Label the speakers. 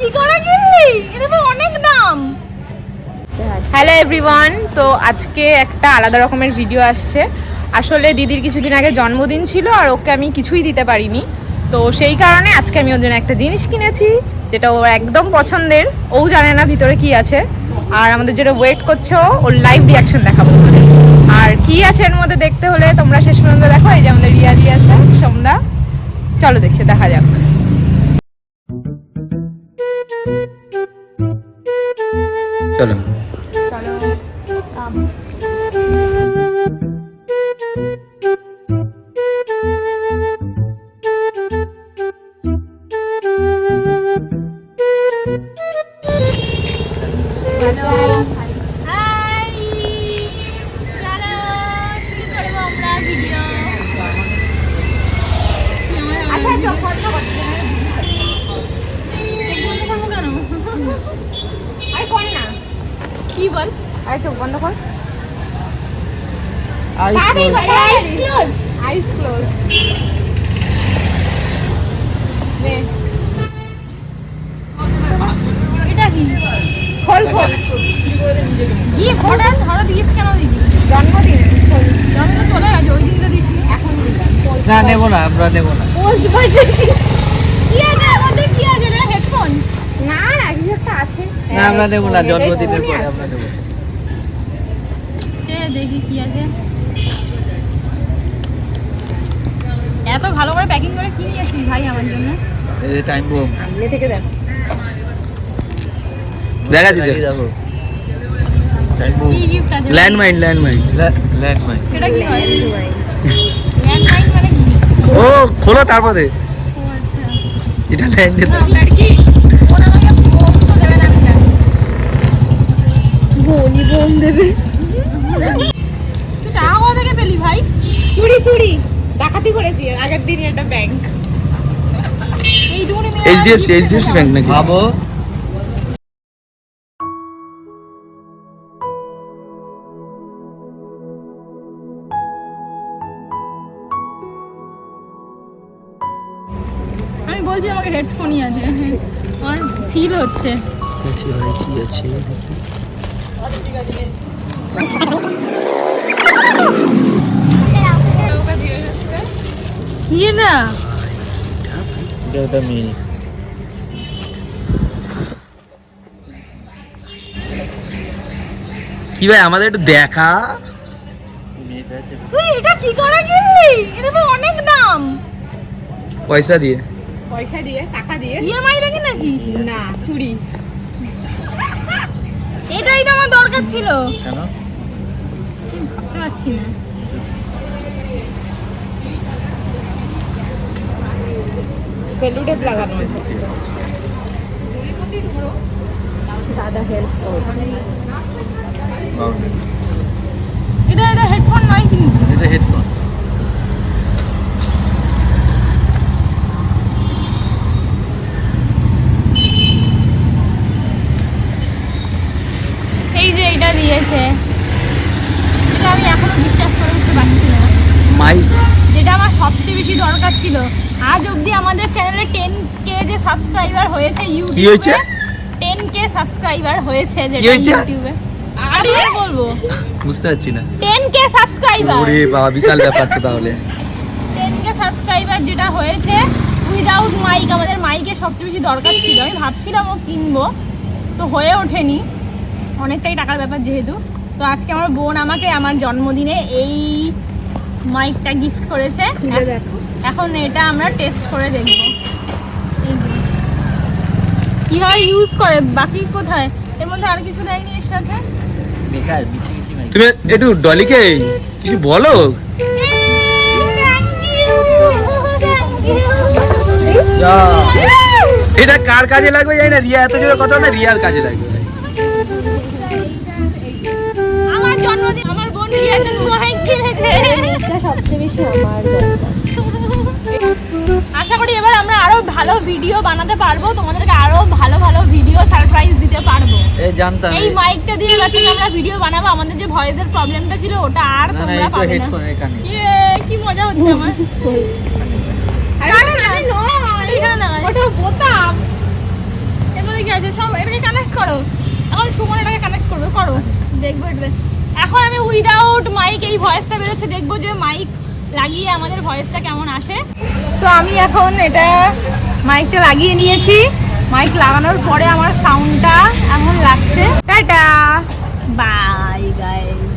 Speaker 1: কি করে এটা তো অনেক দাম। হ্যালো এভরিওয়ান তো আজকে একটা আলাদা রকমের ভিডিও আসছে। আসলে দিদির কিছুদিন আগে জন্মদিন ছিল আর ওকে আমি কিছুই দিতে পারিনি। তো সেই কারণে আজকে আমি ওর জন্য একটা জিনিস কিনেছি, যেটা ওর একদম পছন্দের। ও জানে না ভিতরে কি আছে। আর আমাদের যেটা ওয়েট করছে ওর লাইভ রিয়াকশন দেখাবো। আর কি আছে এর মধ্যে দেখতে হলে তোমরা শেষ পর্যন্ত দেখো, এই যে আমাদের রিয়ালি আছে, সোমদা। চলো দেখে দেখা যাক।
Speaker 2: চলো
Speaker 1: কি বল? আরে চোখ বন্ধ কর। Eyes close. Eyes close. নে। এটা কি? খোল খোল। গিয়ে গিফট কেন দিবি জন্মদিন জন্মদিন চলে গেছে ওই দিনটা দিস এখন
Speaker 2: না নেব না আমরা নেব না।
Speaker 1: পোস্ট বার্থডে কি আছে আমাদের কি আছে রে হেডফোন না না কিছু একটা আছে
Speaker 2: না আমরা নেব না জন্মদিনের পরে আমরা নেব।
Speaker 1: দেখি কি আছে? এত ভালো করে প্যাকিং করে কি নিয়েছিস ভাই আমার জন্য?
Speaker 2: এই যে টাইম বোম
Speaker 1: সামনে থেকে দেখ।
Speaker 2: দেখা দিতে দেখো। টাইম বোম
Speaker 1: কি
Speaker 2: ল্যান্ডমাইন ল্যান্ডমাইন ল্যান্ডমাইন
Speaker 1: সেটা কি হয়? ল্যান্ডমাইন মানে কি?
Speaker 2: ও খোলো তারপরে।
Speaker 1: আচ্ছা।
Speaker 2: এটা
Speaker 1: লড়কি ওরা আমাকে বোম তো দেবে না আমি জানি
Speaker 3: বনি বোম দেবে।
Speaker 1: টাকা থেকে পেলি ভাই?
Speaker 3: চুরি চুরি। ডাকাতি করেছি আগের দিন একটা ব্যাংক
Speaker 2: এইচডিএফসি এইচডিএফসি ব্যাংক নাকি? ভাবো।
Speaker 1: আমি বলছি আমাকে হেডফোনই আছে। আমার ফিল হচ্ছে।
Speaker 2: আছে ভাই কি আছে?
Speaker 1: কি না।
Speaker 2: এটা মেয়ে কি ভাই আমাদের একটু দেখা।
Speaker 1: তুই এটা কি করে কিনলি? এটা তো অনেক দাম।
Speaker 2: পয়সা দিয়ে।
Speaker 3: পয়সা দিয়ে টাকা দিয়ে।
Speaker 1: ইএমআই তে কিনেছিস?
Speaker 3: না চুরি।
Speaker 1: এটাই তো আমার দরকার ছিল।
Speaker 2: কেন?
Speaker 1: ভাবতে পারছি না।
Speaker 3: সেলুটে লাগানো আছে। দাদা হেল্প
Speaker 1: এটা এটা হেডফোন নয় কিন্তু
Speaker 2: এটা হেডফোন
Speaker 1: এই যে এটা দিয়েছে এটা আমি এখনও বিশ্বাস করে উঠতে পারছি না
Speaker 2: মাই
Speaker 1: যেটা আমার সবচেয়ে বেশি দরকার ছিল। আজ অবধি আমাদের চ্যানেলে টেন কে যে সাবস্ক্রাইবার হয়েছে ইউটিউবে
Speaker 2: হয়েছে?
Speaker 1: টেন কে সাবস্ক্রাইবার হয়েছে যেটা? ইউটিউবে। আর কি বলব?
Speaker 2: বুঝতে পারছি না।
Speaker 1: টেন কে সাবস্ক্রাইবার
Speaker 2: ওরে বাবা বিশাল ব্যাপার তো তাহলে।
Speaker 1: টেন কে সাবস্ক্রাইবার যেটা হয়েছে উইদাউট মাইক আমাদের মাইকের সবচেয়ে বেশি দরকার ছিল। আমি ভাবছিলাম ও কিনবো তো হয়ে ওঠেনি। অনেকটাই টাকার ব্যাপার যেহেতু। তো আজকে আমার বোন আমাকে আমার জন্মদিনে এই মাইকটা গিফট করেছে। এখন এটা আমরা টেস্ট করে দেখব। কি হয় ইউজ করে বাকি কোথায়? এর মধ্যে আর কিছু দেয়নি এর সাথে?
Speaker 2: বেকার তুমি একটু ডলিকে কিছু বলো? এটা কার কাজে লাগবে জানি না রিয়া এত জোরে কথা না রিয়ার কাজে লাগবে।
Speaker 1: আমার জন্মদিন
Speaker 3: সবচেয়ে বেশি আমার
Speaker 1: আশা করি এবার আমরা আরও ভালো ভিডিও বানাতে পারব। তোমাদেরকে আরও ভালো ভালো ভিডিও সারপ্রাইজ দিতে পারব।
Speaker 2: এই জানতাম।
Speaker 1: এই মাইকটা দিয়ে এবার থেকে আমরা ভিডিও বানাবো। আমাদের যে ভয়েসের প্রবলেমটা ছিল ওটা আর তোমরা পাবে না। ইয়ে কি মজা হচ্ছে আমার।
Speaker 3: ওটা বোতাম।
Speaker 1: এবার আছে? সব এটাকে কানেক্ট করো। এখন সুমন এটাকে কানেক্ট করবে। করো। দেখব এটা এখন আমি উইদাউট মাইক এই ভয়েসটা বেরোচ্ছে, দেখব যে মাইক লাগিয়ে আমাদের ভয়েসটা কেমন আসে। তো আমি এখন এটা মাইকটা লাগিয়ে নিয়েছি। মাইক লাগানোর পরে আমার সাউন্ডটা এমন লাগছে।
Speaker 3: টাটা!
Speaker 1: Bye guys